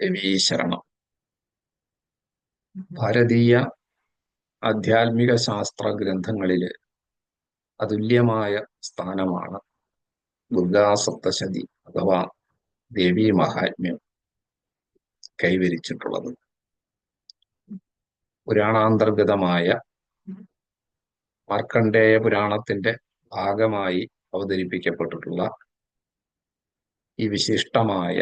രവീശരണം ഭാരതീയ ആധ്യാത്മിക ശാസ്ത്ര ഗ്രന്ഥങ്ങളിൽ അതുല്യമായ സ്ഥാനമാണ് ദുർഗാസപ്തശതി അഥവാ ദേവി മഹാത്മ്യം കൈവരിച്ചിട്ടുള്ളത്. പുരാണാന്തർഗതമായ മാർക്കണ്ഡേയ പുരാണത്തിന്റെ ഭാഗമായി അവതരിപ്പിക്കപ്പെട്ടിട്ടുള്ള ഈ വിശിഷ്ടമായ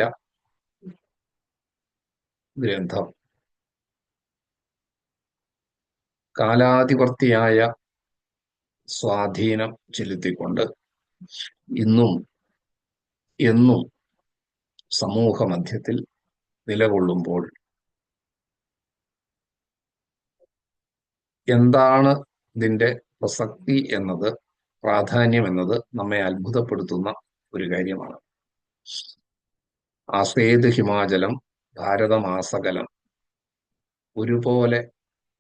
ഗ്രന്ഥം. കാലാധിപർത്തിയായ സ്വാധീനം ചെലുത്തിക്കൊണ്ട് ഇന്നും എന്നും സമൂഹ മധ്യത്തിൽ നിലകൊള്ളുമ്പോൾ എന്താണ് ഇതിന്റെ പ്രസക്തി എന്നത് പ്രാധാന്യം എന്നത് നമ്മെ അത്ഭുതപ്പെടുത്തുന്ന ഒരു കാര്യമാണ്. ആസേത് ഹിമാചലം ഭാരതമാസകലം ഒരുപോലെ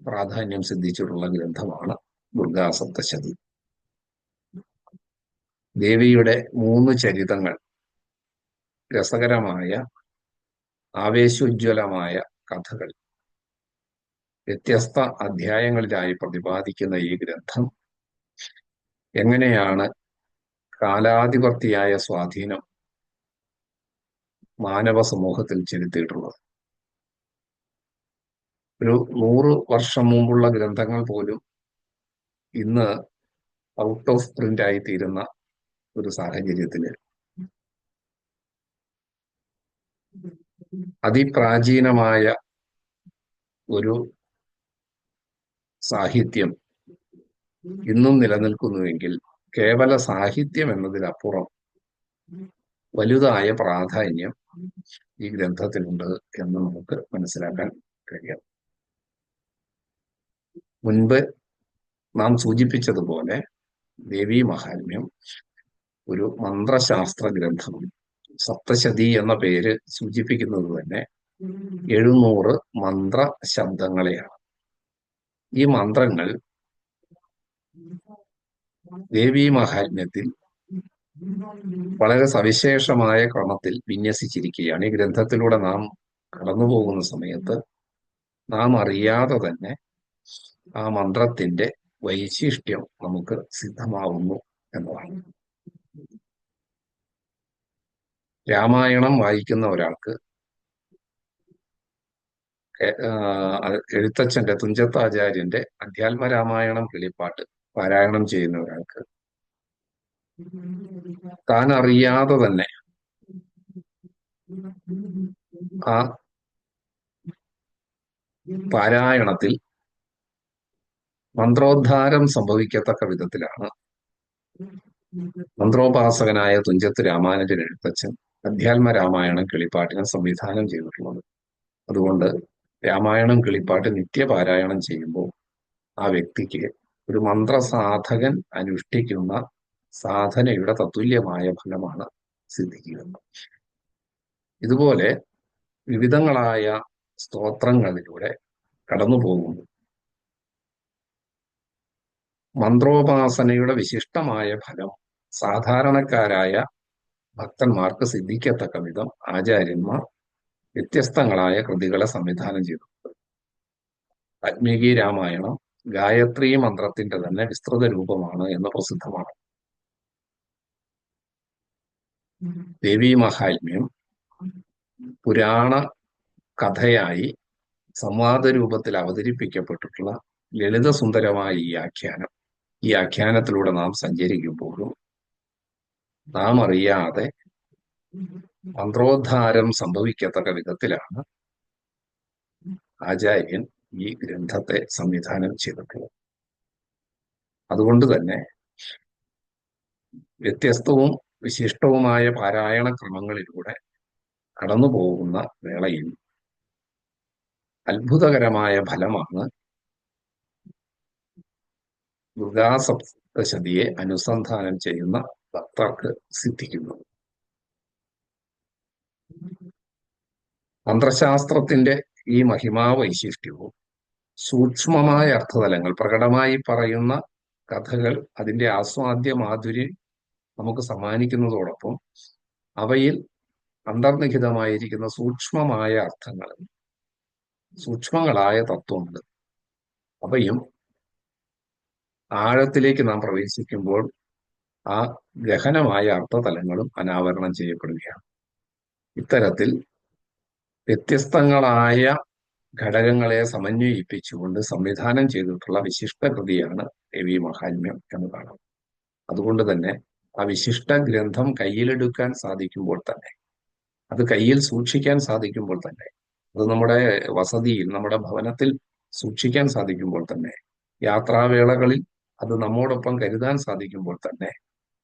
പ്രാധാന്യം സിദ്ധിച്ചിട്ടുള്ള ഗ്രന്ഥമാണ് ദുർഗാസപ്തശതി. ദേവിയുടെ മൂന്ന് ചരിതങ്ങൾ രസകരമായ ആവേശോജ്വലമായ കഥകൾ. വ്യത്യസ്ത അധ്യായങ്ങളിലായി പ്രതിപാദിക്കുന്ന ഈ ഗ്രന്ഥം എങ്ങനെയാണ് കാലാധിപർത്തിയായ സ്വാധീനം മാനവ സമൂഹത്തിൽ ചെലുത്തിയിട്ടുള്ളത്. ഒരു നൂറ് വർഷം മുമ്പുള്ള ഗ്രന്ഥങ്ങൾ പോലും ഇന്ന് ഔട്ട് ഓഫ് പ്രിന്റ് ആയി തീരുന്ന ഒരു സാഹചര്യത്തിൽ. അതിപ്രാചീനമായ ഒരു സാഹിത്യം ഇന്നും നിലനിൽക്കുന്നുവെങ്കിൽ കേവല സാഹിത്യം എന്നതിലപ്പുറം വലുതായ പ്രാധാന്യം ഈ ഗ്രന്ഥത്തിലുണ്ട് എന്ന് നമുക്ക് മനസ്സിലാക്കാൻ കഴിയാം. മുൻപ് നാം സൂചിപ്പിച്ചതുപോലെ ദേവി മഹാത്മ്യം ഒരു മന്ത്രശാസ്ത്ര ഗ്രന്ഥം സപ്തശതി എന്ന പേര് സൂചിപ്പിക്കുന്നത് തന്നെ എഴുന്നൂറ് മന്ത്ര ശബ്ദങ്ങളെയാണ്. ഈ മന്ത്രങ്ങൾ ദേവി മഹാത്മ്യത്തിൽ വളരെ സവിശേഷമായ ക്രമത്തിൽ വിന്യസിച്ചിരിക്കുകയാണ്. ഈ ഗ്രന്ഥത്തിലൂടെ നാം കടന്നു പോകുന്ന സമയത്ത് നാം അറിയാതെ തന്നെ ആ മന്ത്രത്തിന്റെ വൈശിഷ്ട്യം നമുക്ക് സിദ്ധമാവുന്നു എന്നതാണ്. രാമായണം വായിക്കുന്ന ഒരാൾക്ക് എഴുത്തച്ഛന്റെ തുഞ്ചത്താചാര്യന്റെ അധ്യാത്മ രാമായണം കിളിപ്പാട്ട് പാരായണം ചെയ്യുന്ന ഒരാൾക്ക് താൻ അറിയാതെ തന്നെ. ആ പാരായണത്തിൽ മന്ത്രോദ്ധാരം സംഭവിക്കത്തക്ക വിധത്തിലാണ്. മന്ത്രോപാസകനായ തുഞ്ചത്ത് രാമാനുജൻ എഴുത്തച്ഛൻ അധ്യാത്മ രാമായണം കിളിപ്പാട്ടിനെ സംവിധാനം ചെയ്തിട്ടുള്ളത്. അതുകൊണ്ട് രാമായണം കിളിപ്പാട്ട് നിത്യപാരായണം ചെയ്യുമ്പോൾ ആ വ്യക്തിക്ക് ഒരു മന്ത്രസാധകൻ അനുഷ്ഠിക്കുന്ന സാധനയുടെ തത്തുല്യമായ ഫലമാണ് സിദ്ധിക്കുക ഇതുപോലെ വിവിധങ്ങളായ സ്തോത്രങ്ങളിലൂടെ കടന്നു പോകുന്നു മന്ത്രോപാസനയുടെ വിശിഷ്ടമായ ഫലം സാധാരണക്കാരായ ഭക്തന്മാർക്ക് സിദ്ധിക്കത്തക്ക വിധം ആചാര്യന്മാർ വ്യത്യസ്തങ്ങളായ കൃതികളെ സംവിധാനം ചെയ്തിട്ടുണ്ട് വാൽമീകി രാമായണം ഗായത്രി മന്ത്രത്തിന്റെ തന്നെ വിസ്തൃത രൂപമാണ് എന്ന് പ്രസിദ്ധമാണ്. ദേവി മഹാത്മ്യം പുരാണ കഥയായി സംവാദ രൂപത്തിൽ അവതരിപ്പിക്കപ്പെട്ടിട്ടുള്ള ലളിതസുന്ദരമായ ഈ ആഖ്യാനം ഈ ആഖ്യാനത്തിലൂടെ നാം സഞ്ചരിക്കുമ്പോഴും നാം അറിയാതെ മന്ത്രോദ്ധാരം സംഭവിക്കത്തക്ക വിധത്തിലാണ് ആചാര്യൻ ഈ ഗ്രന്ഥത്തെ സംവിധാനം ചെയ്തിട്ടുള്ളത്. അതുകൊണ്ട് തന്നെ വ്യത്യസ്തവും വിശിഷ്ടവുമായ പാരായണ ക്രമങ്ങളിലൂടെ കടന്നു പോകുന്ന വേളയിൽ അത്ഭുതകരമായ ഫലമാണ് ദുർഗാസപ്തശതിയെ അനുസന്ധാനം ചെയ്യുന്ന ഭക്തർക്ക് സിദ്ധിക്കുന്നത്. തന്ത്രശാസ്ത്രത്തിന്റെ ഈ മഹിമാ വൈശിഷ്ട്യവും സൂക്ഷ്മമായ അർത്ഥതലങ്ങൾ പ്രകടമായി പറയുന്ന കഥകൾ അതിന്റെ ആസ്വാദ്യ മാധുര്യം നമുക്ക് സമ്മാനിക്കുന്നതോടൊപ്പം അവയിൽ അന്തർനിഹിതമായിരിക്കുന്ന സൂക്ഷ്മമായ അർത്ഥങ്ങൾ സൂക്ഷ്മങ്ങളായ തത്വമുണ്ട് അവയും ആഴത്തിലേക്ക് നാം പ്രവേശിക്കുമ്പോൾ ആ ഗഹനമായ അർത്ഥതലങ്ങളും അനാവരണം ചെയ്യപ്പെടുകയാണ്. ഇത്തരത്തിൽ വ്യത്യസ്തങ്ങളായ ഘടകങ്ങളെ സമന്വയിപ്പിച്ചുകൊണ്ട് സംവിധാനം ചെയ്തിട്ടുള്ള വിശിഷ്ട കൃതിയാണ് ദേവി മഹാത്മ്യം എന്ന് കാണാം. അതുകൊണ്ട് തന്നെ ആ വിശിഷ്ട ഗ്രന്ഥം കയ്യിലെടുക്കാൻ സാധിക്കുമ്പോൾ തന്നെ അത് കയ്യിൽ സൂക്ഷിക്കാൻ സാധിക്കുമ്പോൾ തന്നെ അത് നമ്മുടെ വസതിയിൽ നമ്മുടെ ഭവനത്തിൽ സൂക്ഷിക്കാൻ സാധിക്കുമ്പോൾ തന്നെ യാത്രാവേളകളിൽ അത് നമ്മോടൊപ്പം കരുതാൻ സാധിക്കുമ്പോൾ തന്നെ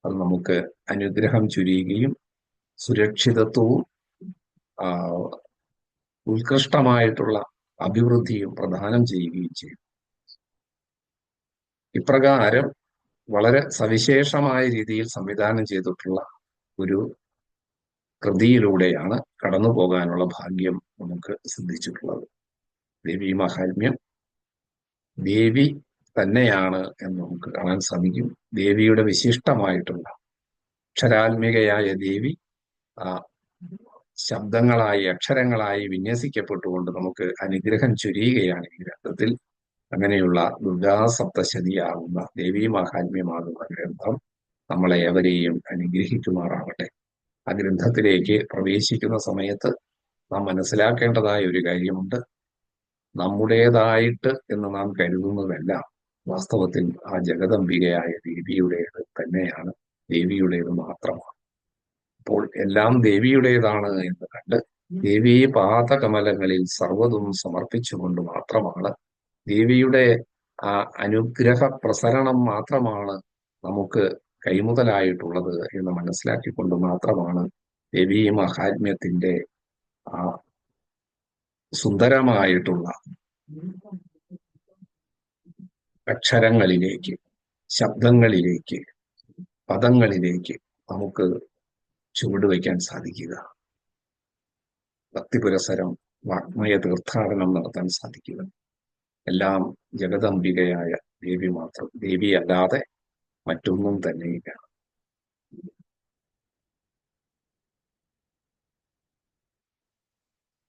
അത് നമുക്ക് അനുഗ്രഹം ചുരിയുകയും സുരക്ഷിതത്വവും ഉത്കൃഷ്ടമായിട്ടുള്ള അഭിവൃദ്ധിയും പ്രദാനം ചെയ്യുകയും ചെയ്യും. ഇപ്രകാരം വളരെ സവിശേഷമായ രീതിയിൽ സംവിധാനം ചെയ്തിട്ടുള്ള ഒരു കൃതിയിലൂടെയാണ് കടന്നു പോകാനുള്ള ഭാഗ്യം നമുക്ക് സിദ്ധിച്ചിട്ടുള്ളത്. ദേവി മഹാത്മ്യം ദേവി തന്നെയാണ് എന്ന് നമുക്ക് കാണാൻ സാധിക്കും. ദേവിയുടെ വിശിഷ്ടമായിട്ടുള്ള അക്ഷരാത്മികയായ ദേവി ആ ശബ്ദങ്ങളായി അക്ഷരങ്ങളായി വിന്യസിക്കപ്പെട്ടുകൊണ്ട് നമുക്ക് അനുഗ്രഹം ചൊരിയുകയാണ് ഈ ഗ്രന്ഥത്തിൽ. അങ്ങനെയുള്ള ദുർഗാ സപ്തശതിയാകുന്ന ദേവീ മാഹാത്മ്യമാകുന്ന ഗ്രന്ഥം നമ്മളെ എവരെയും അനുഗ്രഹിക്കുമാറാവട്ടെ. ആ ഗ്രന്ഥത്തിലേക്ക് പ്രവേശിക്കുന്ന സമയത്ത് നാം മനസ്സിലാക്കേണ്ടതായ ഒരു കാര്യമുണ്ട്. നമ്മുടേതായിട്ട് എന്ന് നാം കരുതുന്നതെല്ലാം വാസ്തവത്തിൽ ആ ജഗദംബികയായ ദേവിയുടേത് തന്നെയാണ്. ദേവിയുടേത് മാത്രമാണ്. അപ്പോൾ എല്ലാം ദേവിയുടേതാണ് എന്ന് കണ്ട് ദേവീ പാദകമലങ്ങളിൽ സർവതും സമർപ്പിച്ചുകൊണ്ട് മാത്രമാണ് ദേവിയുടെ ആ അനുഗ്രഹ പ്രസരണം മാത്രമാണ് നമുക്ക് കൈമുതലായിട്ടുള്ളത് എന്ന് മനസ്സിലാക്കിക്കൊണ്ട് മാത്രമാണ് ദേവി മഹാത്മ്യത്തിന്റെ ആ സുന്ദരമായിട്ടുള്ള അക്ഷരങ്ങളിലേക്ക് ശബ്ദങ്ങളിലേക്ക് പദങ്ങളിലേക്ക് നമുക്ക് ചുവടുവയ്ക്കാൻ സാധിക്കുക. ഭക്തിപുരസരം വാഗ്മയ തീർത്ഥാടനം നടത്താൻ സാധിക്കുക. എല്ലാം ജഗദംബികയായ ദേവി മാത്രം ദേവി അല്ലാതെ മറ്റൊന്നും തന്നെയില്ല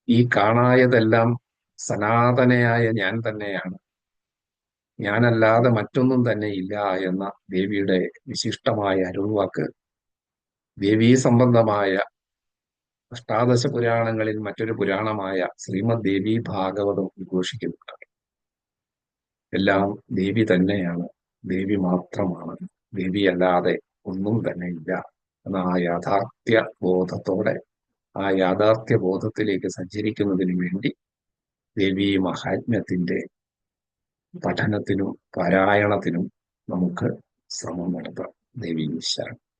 ഈ കാണായതെല്ലാം സനാതനയായ ഞാൻ തന്നെയാണ്. ഞാനല്ലാതെ മറ്റൊന്നും തന്നെ ഇല്ല എന്ന ദേവിയുടെ വിശിഷ്ടമായ അരുൾവാക്ക് ദേവീ സംബന്ധമായ അഷ്ടാദശ പുരാണങ്ങളിൽ മറ്റൊരു പുരാണമായ ശ്രീമദ് ദേവി ഭാഗവതം ഉദ്ഘോഷിക്കുന്നുണ്ട്. എല്ലാം ദേവി തന്നെയാണ്. ദേവി മാത്രമാണ്. ദേവി അല്ലാതെ ഒന്നും തന്നെ ഇല്ല. എന്ന ആ യാഥാർത്ഥ്യ ബോധത്തോടെ ആ യാഥാർത്ഥ്യ ബോധത്തിലേക്ക് സഞ്ചരിക്കുന്നതിന് വേണ്ടി ദേവി മഹാത്മ്യത്തിന്റെ പഠനത്തിനും പാരായണത്തിനും നമുക്ക് ശ്രമം നടത്താം. ദേവി ശരണം